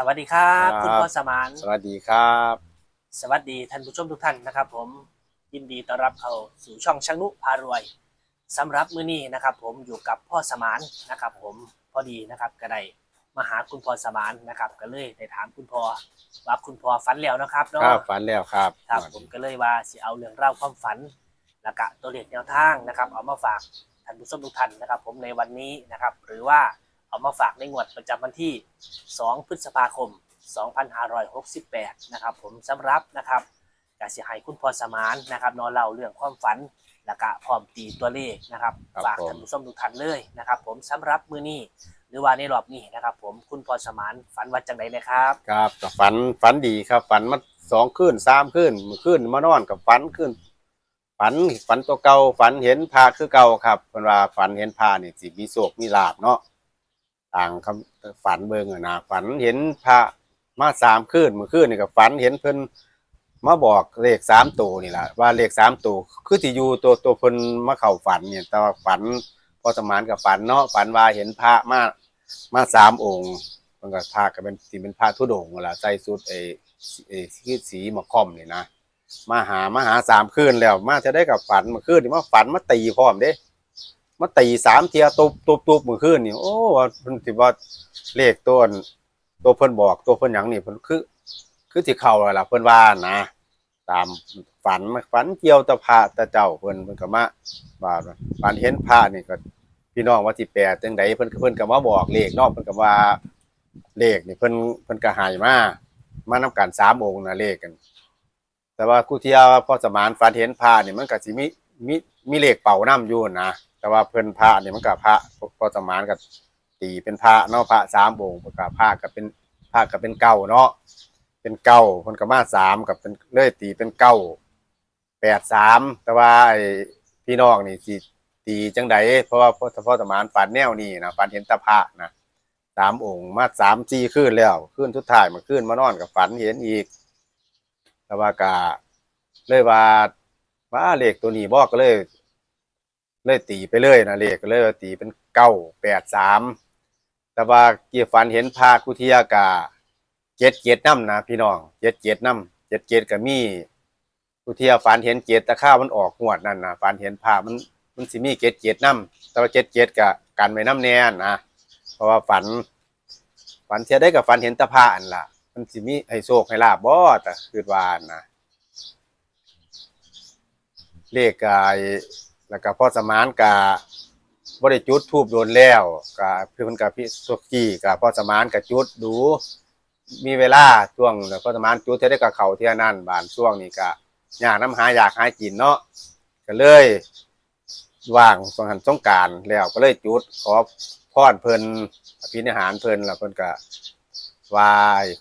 สวัสดีครับครับ คุณพ่อสมาน สวัสดีครับ สวัสดีท่านผู้ชมทุกท่านนะครับ ผมยินดีต้อนรับเข้าสู่ช่องช่างนุพารวยสำหรับมื้อนี้นะครับ ผมอยู่กับพ่อสมานนะครับ ผมพอดีนะครับก็ได้มาหาคุณพ่อสมานนะครับก็เลยได้ถามคุณพ่อว่าคุณพ่อฝันแล้วนะครับเนาะครับฝันแล้วครับครับผมก็เลยว่าสิเอาเรื่องเล่าวความฝันและกะตัวเลขแนวทางนะครับ เอามาฝากท่านผู้ชมทุกท่านนะครับ ผมในวันนี้นะครับ หรือว่า เอามาฝากในงวดประจำวันที่ 2 พฤษภาคม 2568 นะครับผมสำหรับนะครับกสิให้คุณพอสมานนะครับนอนเล่าเรื่องความฝันและกะพร้อมตีตัวเลขนะครับครับฝากผมท่านผู้ชมทุกท่านเลยนะครับ ผมสำหรับมื้อนี้หรือว่าในรอบนี้นะครับ ผมคุณพอสมานฝันว่าจังไดนะครับครับก็ฝันฝันดีครับ ฝันมาสองคืนสามคืนเมื่อคืนมานอนกับฝันคืนฝันฝันตัวเก่าฝันเห็นพาคือเก่าครับเพิ่นว่าฝันเห็นพานี่สิมีโศกมีลาบเนาะ ต่างคำฝันเบิ่งอะนะฝันเห็นพระมาสามคืนเมื่อคืนนี่ก็ฝันเห็นเพิ่นมาบอกเลขสามตัวนี่แหละว่าเลขสามตัวคือที่อยู่ตัวตัวเพิ่นมาเข้าฝันเนี่ย แต่ว่าฝันพอสมานกับฝันเนาะฝันว่าเห็นพระมามาสามองค์มันก็พากันเป็นสีเป็นผ้าทุดงค์เวลาใส่สุดไอ้ไอ้สีสีมะค่อมนี่นะมาหามาหาสามคืนแล้ว มาจะได้กับฝันเมื่อคืนนี่มาฝันมาตีพร้อมเด้ มาตีสามเทียตุบตุบตุบมื่อคืนนี่โอ้ว่าเพิ่นสิว่าเลขตัวตัวเพิ่นบอกตัวเพิ่นหยังนี่เพิ่นคือ คือที่เข้าแล้วล่ะเพิ่นว่านะ ตามฝันฝันเกี่ยวตะพระตะเจ้าเพิ่นเพิ่นก็มาว่าฝันเห็นพระนี่ก็พี่น้องว่าสิแปลจังไดเพิ่นเพิ่นก็มาบอกเลขนาะเพิ่นก็ว่าเลขนี่เพิ่นเพิ่นก็ใหายมามานํกันสามองค์นะเลขกัน แต่ว่ากูเทียว่าพอสมานฝันเห็นพระนี่มันก็สิมีมีมีเลขเป่าน้ำอยู่นะแต่ว่าเพิ่นพระนี่มันก็พระพอสมานก็ตีเป็นพระเนาะพระสามองค์เพิ่นก็พระก็เป็นพระก็เป็นเก้าเนาะเป็นเก้าเพิ่นก็มาสามกับเป็นเลยตีเป็นเก้าแปดสามแต่ว่าไอ้พี่น้องนี่สิตีจังไดเพราะว่าพอพอสมานฝันแนวนี้นะฝันเห็นตะพระนะสามองค์มาสามจีขึ้นแล้วขึ้นทุดท้ายมาขึ้นมานอนกับฝันเห็นอีกแต่ว่ากะเลยว่าว่าเลขตัวนี้บอกก็เลย เลยตีไปเลยนะเลขก็เลยตีเป็นเก้าแปดสามแต่ว่าเกี่ยวฝันเห็นพาคุเทียกะเจ็ดเจ็ดน้ำนะพี่น้องเจ็ดเจ็ดน้ำเจ็ดเจ็ดกับมีคุเทียฝันเห็นเจ็ดแต่ข้าวมันออกงวดนั่นนะฝันเห็นพามันมันสิมีเจ็ดเจ็ดน้ำแต่ว่าเจ็ดเจ็ดกะกันไว้น้ำแน่นนะเพราะว่าฝัน ฝันเทียได้กับฝันเห็นตะพาอันล่ะมันสิมีให้โชคให้ลาบบ่แต่คือว่านะเลขกาย แล้วก็พ่อสมานกาบ่ได้จุดทูบโดนแล้วกาเพิ่นกับพี่สุกี้กับพ่อสมานกับจุดดู มีเวลาช่วงแล้วพ่อสมานจุดเทียได้กับเขาเที่ยนั่นบานช่วงนี้ก็อยากน้ำหาอยากหากินเนาะก็เลยว่างสงหันสงการแล้วก็เลยจุดขอพรเพลินอภินิหารเพลินแล้วเพิ่นก็ไหว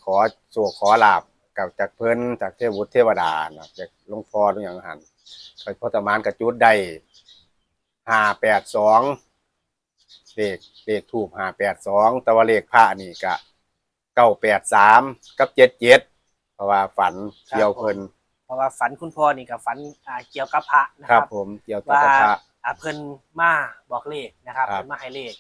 ขอโศกขอลาบกับจากเพิ่นจากเทพบุตรเทวดานะจากหลวงพ่อทุกอย่างหันก็พอตมานกระจุดได้ ห้าแปดสองเลขเลขถูกห้าแปดสองแต่ว่าเลขพระนี่ก็เก้าแปดสามกับเจ็ดเจ็ดเพราะว่าฝันเกี่ยวเพิ่นเพราะว่าฝันคุณพ่อนี่กับฝันอ่าเกี่ยวกับพระนะคครัรับ บ ผมเกี่ยวกับว่าพระ อ่าเพิ่นมาบอกเลขนะครับครับ เพิ่นมาให้เลข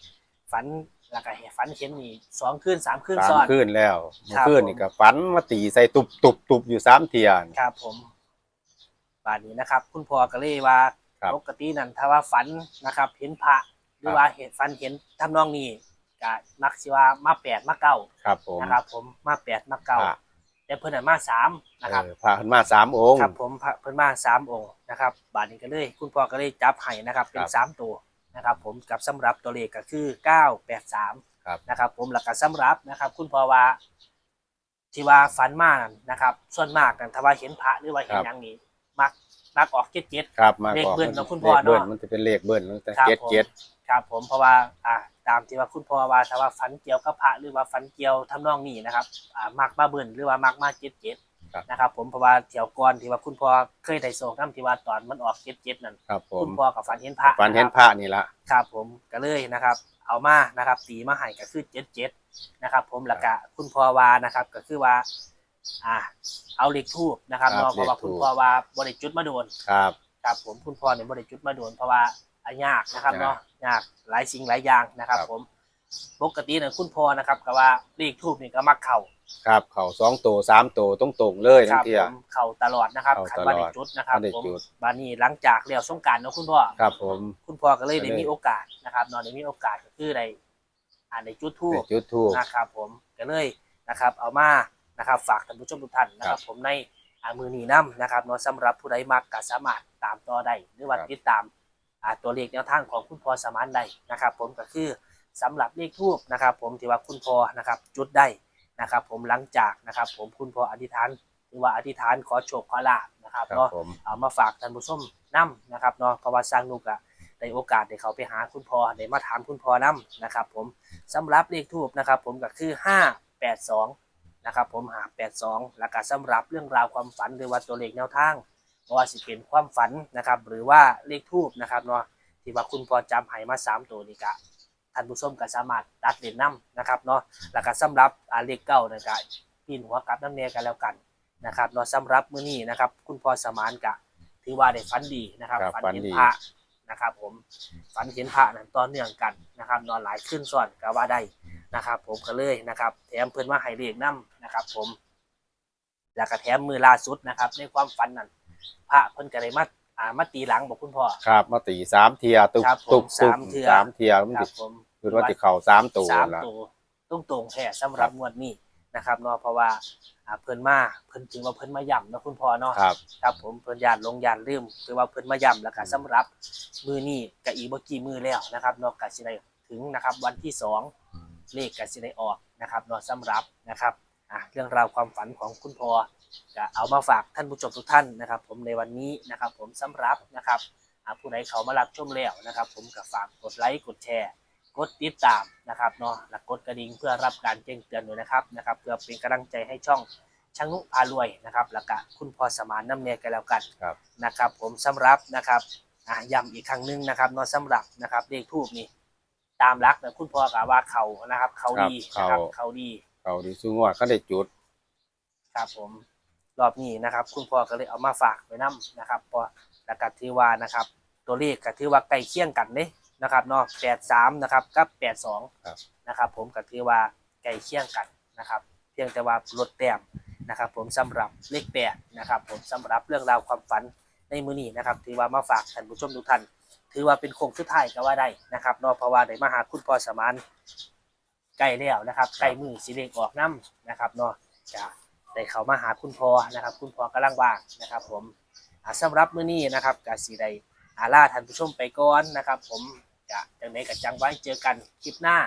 ฝันแล้วก็เห็นฝันเห็นนี่สองคืนสามคืนสามซ้อน คืนแล้วคเมื่รัอบ คืนนี่ก็ฝันมาตีใส่ตุบตุบตุบอยู่สามเทียน ครับผมป่านนี้นะครับ คุณพ่อก็เลยว่า ครับ ปกตินั่นถ้าว่าฝันนะครับ เห็นพระหรือว่าเห็นฝันเห็นทำนองนี้ก็มักสิว่ามาแปดมาเก้าครับผมนะครับ ผมมาแปดมาเก้าพระแต่เพิ่นน่ะมาสามนะครับเออพระขึ้นมาสามองค์ครับ ผมพระเพิ่นมาสามองค์นะครับ บาทนี้ก็เลย คุณพ่อก็เลยจับให้นะครับ เป็นครับสามตัวนะครับ ผมกับสำหรับตัวเลขก็คือเก้าแปดสามครับนะครับ ผมหลักการสำหรับนะครับ คุณพ่อว่าที่ว่าฝันมากนะครับ ส่วนมากกันถ้าว่าเห็นพระหรือว่าเห็นอย่างนี้ มักมักออกเจ็ดเจ็ด ครับมาเลขก่อนเบิ้ลเนาะคุณพ่อเลขเบิ้ลเนาะมันจะเป็นเลขเบิ้ลตั้งแต่ครับเจ็ดผมเจ็ดครับผมเพราะว่าอ่าตามที่ว่าคุณพ่อว่าถ้าว่าฝันเกี่ยวกับพระหรือว่าฝันเกี่ยวทำนองนี้นะครับอ่ามักมาเบิ้ลหรือว่ามักมาเจ็ดเจ็ดครับนะครับผมเพราะว่าเที่ยวก่อนที่ว่าคุณพ่อเคยได้โศกน้ำที่ว่าตอนมันออกเจ็ดเจ็ดนั่นครับผคุมณพ่อกับฝันเห็นพระฝันเห็นนะครับพระนี่ละครับผมก็เลยนะครับ เอามานะครับตีมาให้ก็คือเจ็ดเจ็ดนะครับผมแล้วก็คุณพ่อวานะครับก็คือว่า อ่าเอาเลขทูบนะครับเนาะเพราะว่าคุณพ่อว่าบริจุดมาโดนครับ ครับผมคุณพ่อเนี่ยบริจุดมาโดนเพราะว่าอะยากนะครับยากเนาะยากหลายสิ่งหลายอย่างนะครับ ครับ ผมปกติเนี่ยคุณพ่อนะครับก็ว่าเลขทูบนี่ก็มักเข่าครับเขาสองตัวสามตัวตรงตรงๆเลยทั้งครับเที่ย ผมเข่าตลอดนะครับเข้าขันตลอดบานิจุดนะครับบ่ได้ผมจุด บานี้หลังจากเลี้ยวสงกรารเนาะคุณพ่อ ครับผม คุณพ่อก็เลยก็ได้เลย มีโอกาสนะครับเนอนได้มีโอกาสก็คือได้อ่านในจุดทูบจุดทูบ นะครับ ผมก็เลยนะครับ เอามา นะครับฝากท่านผู้ชมทุกท่านนะครับ ผมในอ่ามือนีน้ำนะครับเนาะสำหรับผู้ใดมักก็สามารถตามต่อได้หรือว่าครับติดตามอ่าตัวเลขแนวทางของคุณพ่อสมานได้นะครับ ผมก็คือสำหรับเลขทูบนะครับ ผมที่ว่าคุณพ่อนะครับจุดได้นะครับ ผมหลังจากนะครับ ผมคุณพ่ออธิษฐานหรือว่าอธิษฐานขอโชคขอลาบนะครับครับเนาะผมเอามาฝากท่านผู้ชมนํนะครับเนาะเพราะว่าสร้างนุกอะได้โอกาสได้เขาไปหาคุณพ่อได้มาถามคุณพ่อนํนะครับ ผมสำหรับเลขทูบนะครับ ผมก็คือ582 นะครับผมหา82แล้วก็สำหรับเรื่องราวความฝันหรือว่าตัวเลขแนวทางบ่ว่าสิเป็นความฝันนะครับหรือว่าเลขทูบนะครับเนาะที่ว่าคุณพ่อจำให้มาสามตัวนี่ก็ท่านผู้ชมก็สามารถตัดเด่นนํนะครับเนาะแล้วก็สำหรับอ่าเลขเก้านะก็ปีนหัวกลับน้ำเนียกันแล้วกันนะครับเนาะสำหรับมื้อนี้นะครับคุณพ่อสมานกะถือว่าได้ฝันดีนะครับครับฝันฝันเห็นดีพระนะครับผมฝันเห็นพระนั้นต่อเนื่องกันนะครับนอนหลายขึ้นซ้อนก็ว่าได้ นะครับผมก็เลยนะครับ แถมเพิ่นมาให้เลขนํนะครับ ผมแล้วก็แถมมือล่าสุดนะครับ ในความฝันนั้นพระเพิ่นก็ได้มาอ่ามาตีหลังบอกคุณพ่อ ครับมาตีสามเทียตุกครับผมตุกตุกสามเทื่อสามเทียมันครัติบผมคือว่าติเข่าสามตัวสามละตัวต้องตรงๆแท้สำหรับงวดนี้นะครับเนาะเพราะว่าอ่าเพิ่นมาเพิ่นถึงว่าเพิ่นมาย่ำเนาะคุณพ่อเนาะ ครับ ครับผมเพิ่นยานลงยานลืมคือว่าเพิ่นมาย้ำแล้วก็สำหรับ มือนี้ก็อีกบ่กี่มือแล้วนะครับเนอกจากสิได้ถึงนะครับ วันที่สอง เลขก็สิได้ออกนะครับเนาะสำหรับนะครับอะเรื่องราวความฝันของคุณพ่อก็เอามาฝากท่านผู้ชมทุกท่านนะครับ ผมในวันนี้นะครับ ผมสำหรับนะครับอะผู้ใดเขามารับชมแล้วนะครับ ผมก็ฝากกดไลค์กดแชร์กดติดตามนะครับเนาะและกดกระดิ่งเพื่อรับการแจ้งเตือนด้วยนะครับนะครับ เพื่อเป็นกำลังใจให้ช่องช่างนุพารวยนะครับแล้วก็คุณพ่อสมานน้ำเนยกันแล้วกันครับนะครับผมสำหรับนะครับอะย้ำอีกครั้งหนึงนะครับเนาะสำหรับนะครับเลขทูบนี่ ตามรักนะคุณพ่อกล่าวว่าเขานะครับ เขาดีครับนะครับเขาเขาดีเขาดีสู้งวดก็ได้จุด ครับผมรอบนี้นะครับ คุณพ่อก็เลยเอามาฝากไว้นํนะครับเพราะแล้วก็ถือว่านะครับ ตัวเลขก็ถือว่าใกล้เคียงกันเด้นะครับเนาะแปดสามนะครับกับแปดสองครับนะครับ ผมก็ถือว่าใกล้เคียงกันนะครับ เพียงแต่ว่าลดแต้มนะครับ ผมสำหรับเลขแปดนะครับ ผมสำหรับเรื่องราวความฝันในมื้อนี้นะครับ ถือว่ามาฝากท่านผู้ชมทุกท่าน ถือว่าเป็นโค้งสุดท้ายก็ว่าได้นะครับเนาะเพราะว่าได้มาหาคุณพ่อสมานใกล้แล้วนะครับใกล้มือสิเลขออกน้ำนะครับเนาะจะได้เข้ามาหาคุณพ่อนะครับ คุณพ่อกำลังว่างนะครับ ผมอ่าสำหรับมื้อนี้นะครับกสิได้อาล่าท่านผู้ชมไปก่อนนะครับ ผมจะจังไดกับจังไว้เจอกันคลิปหน้า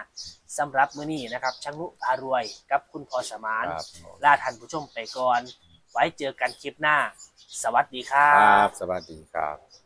สำหรับมื้อนี้นะครับช่างนุพารวยกับคุณพ่อสมานครับล่าท่านผู้ชมไปก่อน ไว้เจอกันคลิปหน้า สวัสดีครัครับบสวัสดีครับ